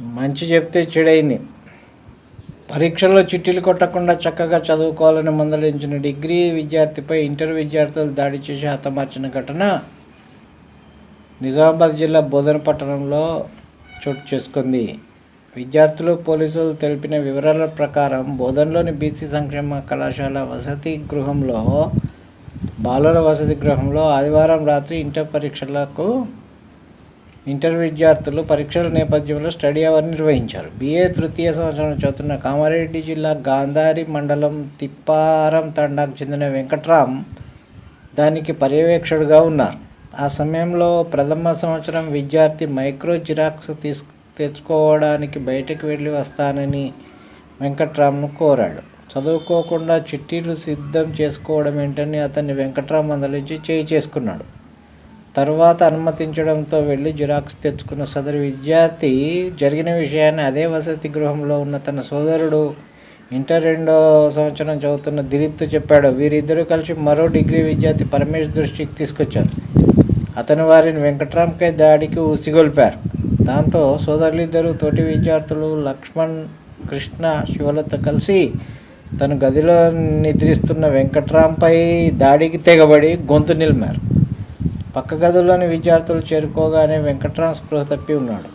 మంచి చెప్తే చెడైంది. పరీక్షల్లో చిట్టీలు కొట్టకుండా చక్కగా చదువుకోవాలని మందలించిన డిగ్రీ విద్యార్థిపై ఇంటర్ విద్యార్థులు దాడి చేసి హతమార్చిన ఘటన నిజామాబాద్ జిల్లా బోధన పట్టణంలో చోటు చేసుకుంది. విద్యార్థులు పోలీసులు తెలిపిన వివరాల ప్రకారం బోధనలోని బీసీ సంక్షేమ కళాశాల వసతి గృహంలో బాలుల వసతి గృహంలో ఆదివారం రాత్రి ఇంటర్ పరీక్షలకు ఇంటర్ విద్యార్థులు పరీక్షల నేపథ్యంలో స్టడీ అవర్ నిర్వహించారు. బీఏ తృతీయ సంవత్సరం చదువుతున్న కామారెడ్డి జిల్లా గాంధారి మండలం తిప్పారం తండాకు చెందిన వెంకట్రామ్ దానికి పర్యవేక్షకుడుగా ఉన్నారు. ఆ సమయంలో ప్రథమ సంవత్సరం విద్యార్థి మైక్రో జిరాక్స్ తీసు తెచ్చుకోవడానికి బయటకు వెళ్ళి వస్తానని వెంకట్రామ్ను కోరాడు. చదువుకోకుండా చిట్టీలు సిద్ధం చేసుకోవడం ఏంటని అతన్ని వెంకట్రామ్ మందలించి చేయి చేసుకున్నాడు. తర్వాత అనుమతించడంతో వెళ్ళి జిరాక్స్ తెచ్చుకున్న సదరు విద్యార్థి జరిగిన విషయాన్ని అదే వసతి గృహంలో ఉన్న తన సోదరుడు ఇంటర్ రెండో సంవత్సరం చదువుతున్న దిలీప్తో చెప్పాడు. వీరిద్దరూ కలిసి మరో డిగ్రీ విద్యార్థి పరమేష్ దృష్టికి తీసుకొచ్చారు. అతను వారిని వెంకట్రామ్కై దాడికి ఉసిగొల్పారు దాంతో సోదరులిద్దరూ తోటి విద్యార్థులు లక్ష్మణ్ కృష్ణ శివలతో కలిసి తన గదిలో నిద్రిస్తున్న వెంకట్రాంపై దాడికి తెగబడి గొంతు నిలిమారు. పక్క గదుల్లోని విద్యార్థులు చేరుకోగానే వెంకట్రామ్ స్పృహ తప్పి ఉన్నాడు.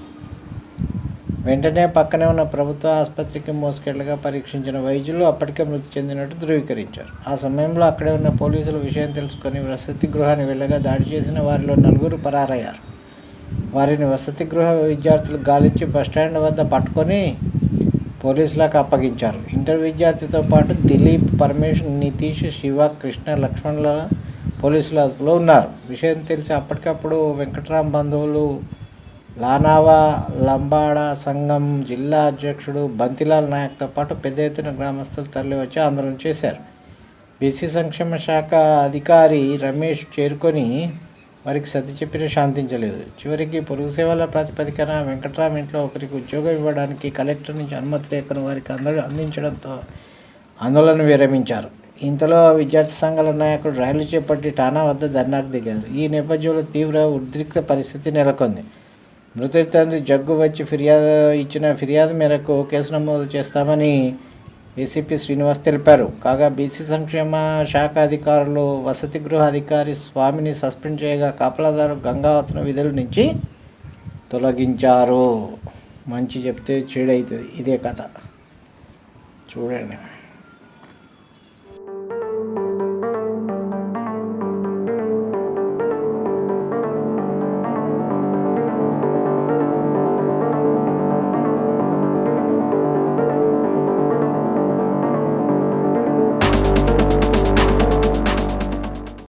వెంటనే పక్కనే ఉన్న ప్రభుత్వ ఆసుపత్రికి మోసుకెళ్ళగా పరీక్షించిన వైద్యులు అప్పటికే మృతి చెందినట్టు ధృవీకరించారు. ఆ సమయంలో అక్కడే ఉన్న పోలీసులు విషయం తెలుసుకొని వసతి గృహాన్ని వెళ్ళగా దాడి చేసిన వారిలో నలుగురు పరారయ్యారు. వారిని వసతి గృహ విద్యార్థులు గాలించి బస్టాండ్ వద్ద పట్టుకొని పోలీసులకు అప్పగించారు. ఇంటర్ విద్యార్థితో పాటు దిలీప్ పరమేశ్వర్ నితీష్ శివ కృష్ణ లక్ష్మణ్ల పోలీసులు అదుపులో ఉన్నారు. విషయం తెలిసి అప్పటికప్పుడు వెంకట్రాం బంధువులు లానావా లంబాడ సంఘం జిల్లా అధ్యక్షుడు బంతిలాల్ నాయక్తో పాటు పెద్ద ఎత్తున గ్రామస్తులు తరలివచ్చి ఆందోళన చేశారు. బీసీ సంక్షేమ శాఖ అధికారి రమేష్ చేరుకొని వారికి సర్ది చెప్పిన శాంతించలేదు. చివరికి పొరుగు సేవల ప్రాతిపదికన వెంకట్రామ్ ఇంట్లో ఒకరికి ఉద్యోగం ఇవ్వడానికి కలెక్టర్ నుంచి అనుమతి లేఖను వారికి అంద అందించడంతో ఆందోళన విరమించారు. ఇంతలో విద్యార్థి సంఘాల నాయకుడు రైలు చేపట్టి ఠానా వద్ద ధర్నాకు దిగారు ఈ నేపథ్యంలో తీవ్ర ఉద్రిక్త పరిస్థితి నెలకొంది. మృతుడి తండ్రి జగ్గు వచ్చి ఫిర్యాదు ఇచ్చిన ఫిర్యాదు మేరకు కేసు నమోదు చేస్తామని ఏసీపీ శ్రీనివాస్ తెలిపారు. కాగా బీసీ సంక్షేమ శాఖ అధికారులు వసతి గృహ అధికారి స్వామిని సస్పెండ్ చేయగా కాపలాదారు గంగావతన విధుల నుంచి తొలగించారు. మంచి చెప్తే చెడు అవుతుంది ఇదే కథ. చూడండి.